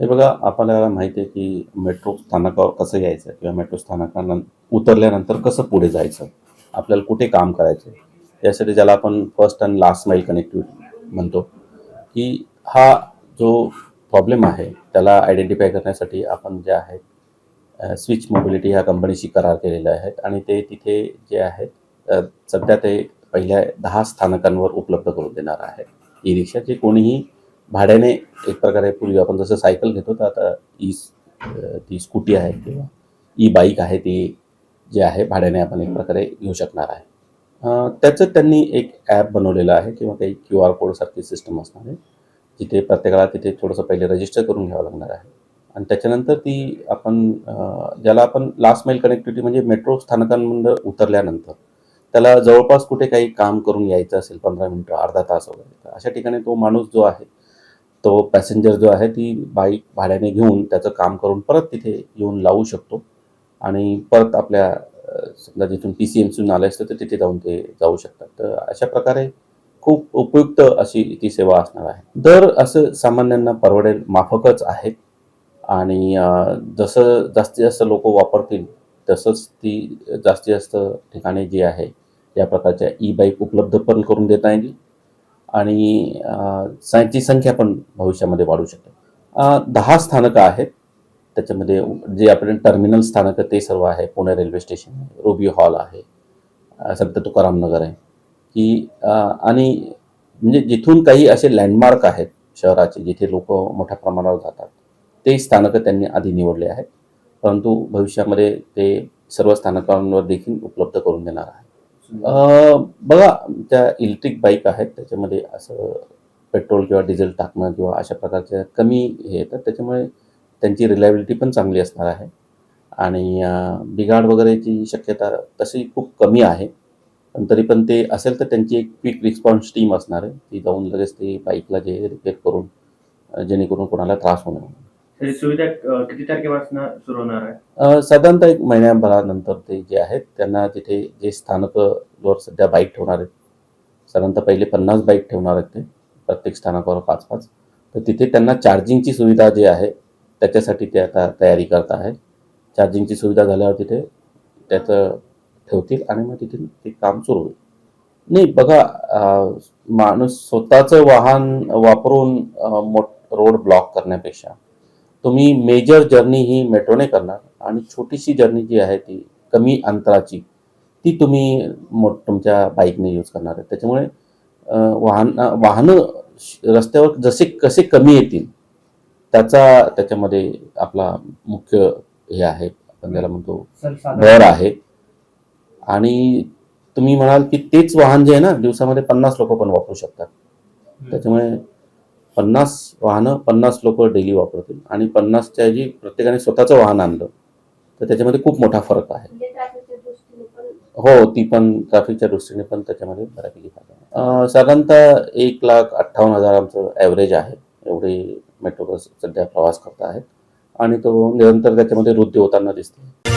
हे बघा आपल्याला माहिती आहे की मेट्रो स्थानकावर कसं यायचं किंवा मेट्रो स्थानकानं उतरल्यानंतर कसं पुढे जायचं? आपल्याला कुठे काम करायचं यासाठी ज्याला आपण first and last mile connectivity म्हणतो की हा जो प्रॉब्लेम आहे त्याला आयडेंटिफाय करण्यासाठी आपण जे आहे स्विच मोबिलिटी ह्या कंपनीशी करार केलेले आहेत आणि ते तिथे जे आहेत सध्या ते पहिल्या दहा स्थानकांवर उपलब्ध करून देणार आहे. ई रिक्षा जे कोणीही भाड्याने एक प्रकारे पूर्वी आपण जसं सायकल घेतो तर आता ई ती स्कूटी आहे किंवा ई बाईक आहे ती जे आहे भाड्याने आपण एक प्रकारे घेऊ शकणार आहे. त्याचं त्यांनी एक ॲप बनवलेलं आहे किंवा काही क्यू आर कोडसारखी सिस्टम असणार आहे जिथे प्रत्येकाला तिथे थोडंसं पहिले रजिस्टर करून घ्यावं लागणार आहे. आणि त्याच्यानंतर ती आपण ज्याला आपण लास्ट माईल कनेक्टिव्हिटी म्हणजे मेट्रो स्थानकांमध्ये उतरल्यानंतर त्याला जवळपास कुठे काही काम करून यायचं असेल पंधरा मिनटं अर्धा तास वगैरे तर अशा ठिकाणी तो माणूस जो आहे तो पॅसेंजर जो आहे ती बाईक भाड्याने घेऊन त्याचं काम करून परत तिथे येऊन लावू शकतो. आणि परत आपल्या समजा जिथून पी सी एम सीहून आलं असतं तर तिथे जाऊन ते जाऊ शकतात. तर अशा प्रकारे खूप उपयुक्त अशी ती सेवा असणार आहे. दर असं सामान्यांना परवडेल माफकच आहेत आणि जसं जास्तीत जास्त लोक वापरतील तसंच ती जास्तीत जास्त ठिकाणी जी आहे या प्रकारच्या ई बाईक उपलब्ध पण करून देता येईल. आणि अ, संख्या पण भविष्यामध्ये वाढू शकते. दहा स्थानकं आहेत. त्याच्यामध्ये जे आपण टर्मिनल स्थानकं ते सर्व आहे. पुणे रेल्वे स्टेशन आहे रुबी हॉल आहे संत तुकाराम नगर आहे. की आणि म्हणजे जिथून काही असे लँडमार्क आहेत शहराचे जिथे लोक मोठ्या प्रमाणावर जातात ते स्थानकं त्यांनी आधी निवडले आहेत. परंतु भविष्यामध्ये ते सर्व स्थानकांवर देखील उपलब्ध करून देणार आहे बघा त्या इलेक्ट्रिक बाईक आहेत त्याच्यामध्ये असं पेट्रोल किंवा डिझेल टाकणं किंवा अशा प्रकारच्या कमी हे येतात त्याच्यामुळे त्यांची रिलायबिलिटी पण चांगली असणार आहे. आणि बिघाड वगैरेची शक्यता तशी खूप कमी आहे. पण तरी पण ते असेल तर त्यांची एक क्विक रिस्पॉन्स टीम असणार आहे ती जाऊन लगेच ते बाईकला जे रिपेअर करून जेणेकरून कोणाला त्रास होणार सुविधा किती तारखेपासून सुरू होणार आहे? अ, साधारणतः एक महिन्याभरानंतर ते जे आहेत त्यांना तिथे जे स्थानकवर सध्या बाईक ठेवणार आहेत साधारणतः पहिले पन्नास बाईक ठेवणार आहेत ते प्रत्येक स्थानकावर पाच पाच तर तिथे त्यांना चार्जिंगची सुविधा जी आहे त्याच्यासाठी ते आता तयारी करत आहे. चार्जिंगची सुविधा झाल्यावर तिथे त्याचं ठेवतील आणि मग तिथे ते काम सुरू होईल. नाही बघा अ, माणूस स्वतःचं वाहन वापरून अ, मोठ रोड ब्लॉक करण्यापेक्षा तुम्ही मेजर जर्नी ही मेट्रोने करणार. आणि छोटीशी जर्नी जी आहे ती कमी अंतराची ती तुम्ही मो तुमच्या बाईकने यूज करणार आहे. त्याच्यामुळे वाहन वाहनं रस्त्यावर जसे कसे कमी येतील त्याचा त्याच्यामध्ये आपला मुख्य हे आहे. आपण त्याला म्हणतो भर आहे. आणि तुम्ही म्हणाल की तेच वाहन जे आहे ना दिवसामध्ये पन्नास लोक पण वापरू शकतात. त्याच्यामुळे पन्नास वाहनं पन्नास लोक डेली वापरतील. आणि पन्नासच्या ऐवजी प्रत्येकाने स्वतःचं वाहन आणलं तर त्याच्यामध्ये खूप मोठा फरक आहे. म्हणजे हो ती पण ट्रॅफिकच्या दृष्टीने पण त्याच्यामध्ये बऱ्यापैकी फायदा साधारणतः एक लाख अठ्ठावन्न हजार आमचं ॲव्हरेज आहे. एवढे मेट्रो बस सध्या प्रवास करत आहेत आणि तो निरंतर त्याच्यामध्ये वृद्धी होताना दिसते